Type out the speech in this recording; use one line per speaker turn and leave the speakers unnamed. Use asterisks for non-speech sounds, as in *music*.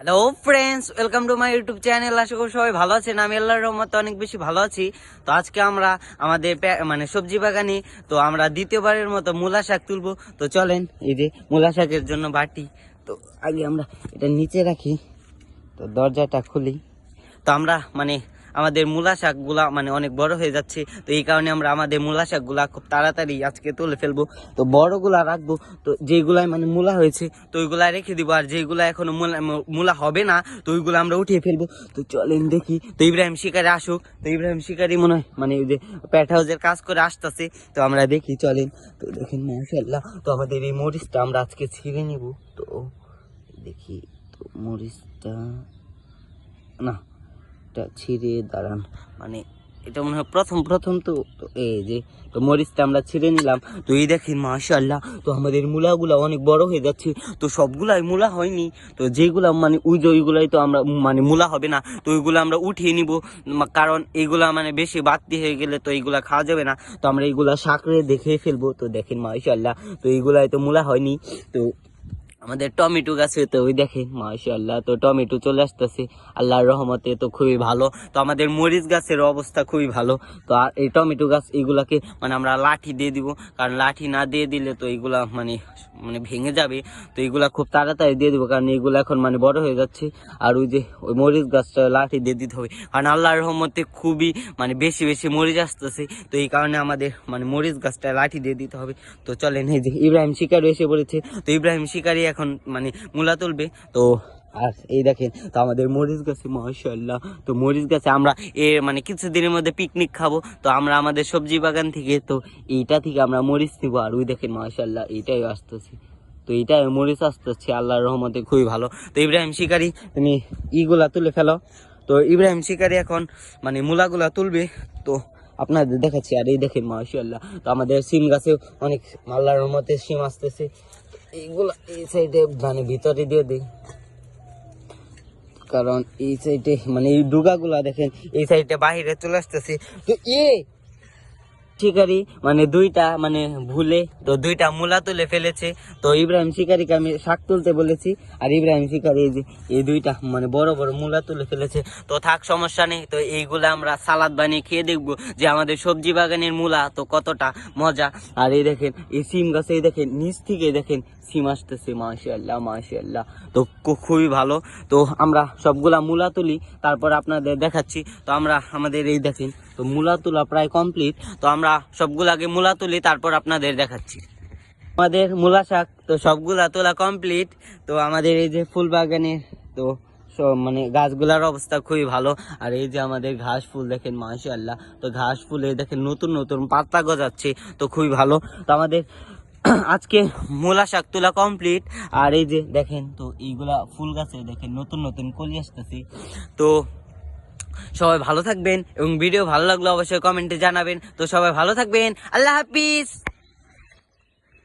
Hello friends welcome to my YouTube channel আশা করি সবাই ভালো আছেন। আমি আল্লাহর রহমতে অনেক বেশি ভালো আছি। তো আজকে আমরা আমাদের মানে সবজি বাগানে, তো আমরা দ্বিতীয়বারের মতো মূলা শাক তুলবো। তো চলেন, এই যে মূলা শাকের জন্য বাটি। তো আগে আমরা এটা নিচে রাখি। তো দরজাটা খুলি। তো আমরা মানে আমাদের মূলা শাকগুলা মানে অনেক বড় হয়ে যাচ্ছে। তো এই কারণে আমরা আমাদের মূলা শাকগুলা খুব তাড়াতাড়ি আজকে তুলে ফেলব। তো বড়গুলা রাখব। তো যেগুলাই মানে মূলা হয়েছে, তো ওইগুলা রেখে দিব। আর যেগুলা এখনও মূলা মূলা হবে না, তো ওইগুলো আমরা উঠিয়ে ফেলব। তো চলেন দেখি। তো ইব্রাহিম শিকারি আসুক। তো ইব্রাহিম শিকারি মনে হয় মানে ওই যে প্যাট হাউসের কাজ করে আসতেছে। তো আমরা দেখি, চলেন। তো দেখেন মাশাল্লাহ তো আমাদের এই মরিচটা আমরা আজকে ছিঁড়ে নিব। তো দেখি, তো মরিচটা, না। এটা ছিঁড়ে, দাঁড়ান। মানে এটা মনে হয় প্রথম প্রথম তো এই যে, তো মরিচটা আমরা ছিঁড়ে নিলাম। তো এই দেখেন মাশাল্লাহ তো আমাদের মূলাগুলা অনেক বড় হয়ে যাচ্ছে। তো সবগুলাই মূলা হয়নি। তো যেগুলা মানে ওই যে ওইগুলাই তো আমরা মানে মূলা হবে না। তো ওইগুলো আমরা উঠিয়ে নিব। কারণ এইগুলা মানে বেশি বাড়তি হয়ে গেলে তো এইগুলা খাওয়া যাবে না। তো আমরা এইগুলা সাকড়ে দেখে ফেলব। তো দেখেন মাশাল্লাহ তো এইগুলাই তো মূলা হয়নি। তো আমাদের টমেটো গাছে তো ওই দেখেন মাশাল্লাহ তো টমেটো চলে আসতেছে। আল্লাহর রহমতে তো খুবই ভালো। তো আমাদের মরিচ গাছের অবস্থা খুবই ভালো। তো আর এই টমেটো গাছ এইগুলাকে মানে আমরা লাঠি দিয়ে দিব। কারণ লাঠি না দিয়ে দিলে তো এইগুলা মানে মানে ভেঙে যাবে, তো এইগুলা খুব তাড়াতাড়ি দিয়ে দেবো, কারণ এইগুলো এখন মানে বড় হয়ে যাচ্ছে। আর ওই যে, ওই মরিচ গাছটা লাঠি দিয়ে দিতে হবে। কারণ আল্লাহর রহমতে খুবই মানে বেশি বেশি মরিচ আসতেছে, তো এই কারণে আমাদের মানে মরিচ গাছটা লাঠি দিয়ে দিতে হবে। তো চলেন এই যে, ইব্রাহিম শিকারি এসে বলেছে তো ইব্রাহিম শিকারি এখন মানে মূলা তুলবে। তো আর এই দেখেন, তো আমাদের মরিচ গাছে মাশাল্লাহ তো মরিচ গাছে আমরা এ মানে কিছুদিনের মধ্যে পিকনিক খাব। তো আমরা আমাদের সবজি বাগান থেকে, তো এইটা থেকে আমরা মরিচ নিবো। আর ওই দেখেন মাশাল্লাহ এইটাই আসতেছে। তো এইটাই মরিচ আসতেছে, আল্লাহর রহমতে খুবই ভালো। তো ইব্রাহিম শিকারি, তুমি ইগুলা তুলে ফেলো। তো ইব্রাহিম শিকারি এখন মানে মূলাগুলা তুলবে। তো আপনাদের দেখাচ্ছি, আর এই দেখেন মাশাল্লাহ তো আমাদের সিম গাছে অনেক আল্লাহর রহমতে সিম আসতেছে। এইগুলা এই সাইডে মানে ভিতরে দিয়ে দিই। কারণ এই সাইডে মানে এই ডুগাগুলা দেখেন এই সাইডে বাহিরে চলে আসতেছে। তো এ শিকারি মানে দুইটা মানে ভুলে, তো দুইটা মূলা তুলে ফেলেছে। তো ইব্রাহিম শিকারিকে আমি শাক তুলতে বলেছি, আর ইব্রাহিম শিকারি এই যে, এই দুইটা মানে বড় বড় মূলা তুলে ফেলেছে। তো থাক, সমস্যা নেই, তো এইগুলো আমরা সালাদ বানিয়ে খেয়ে দেখব যে আমাদের সবজি বাগানের মূলা তো কতটা মজা। আর এই দেখেন, এই সিম গাছে, এই দেখেন, নিচ থেকে দেখেন, সিম আসতেছে মাশাল্লাহ মাশাল্লাহ তো খুবই ভালো। তো আমরা সবগুলা মূলা তুলি, তারপর আপনাদের দেখাচ্ছি। তো আমরা, আমাদের এই দেখেন তো মূলা তোলা প্রায় কমপ্লিট তো আমরা সবগুলো আগে মূলা তুলি, তারপর আপনাদের দেখাচ্ছি। আমাদের মূলা শাক, তো সবগুলা তোলা কমপ্লিট তো আমাদের এই যে ফুল বাগানে তো মানে গাছগুলার অবস্থা খুবই ভালো। আর এই যে আমাদের ঘাস ফুল দেখেন মাশাল্লাহ তো ঘাস ফুলে দেখেন নতুন নতুন পাতা গজাচ্ছে, তো খুবই ভালো। তো আমাদের *clears throat* আজকে মূলা শাক তোলা কমপ্লিট আর এই যে দেখেন, তো এইগুলা ফুল গাছে দেখেন নতুন নতুন কলি আসতেছে। তো সবাই ভালো থাকবেন এবং ভিডিও ভালো লাগলে অবশ্যই কমেন্টে জানাবেন। তো সবাই ভালো থাকবেন। আল্লাহ হাফিজ।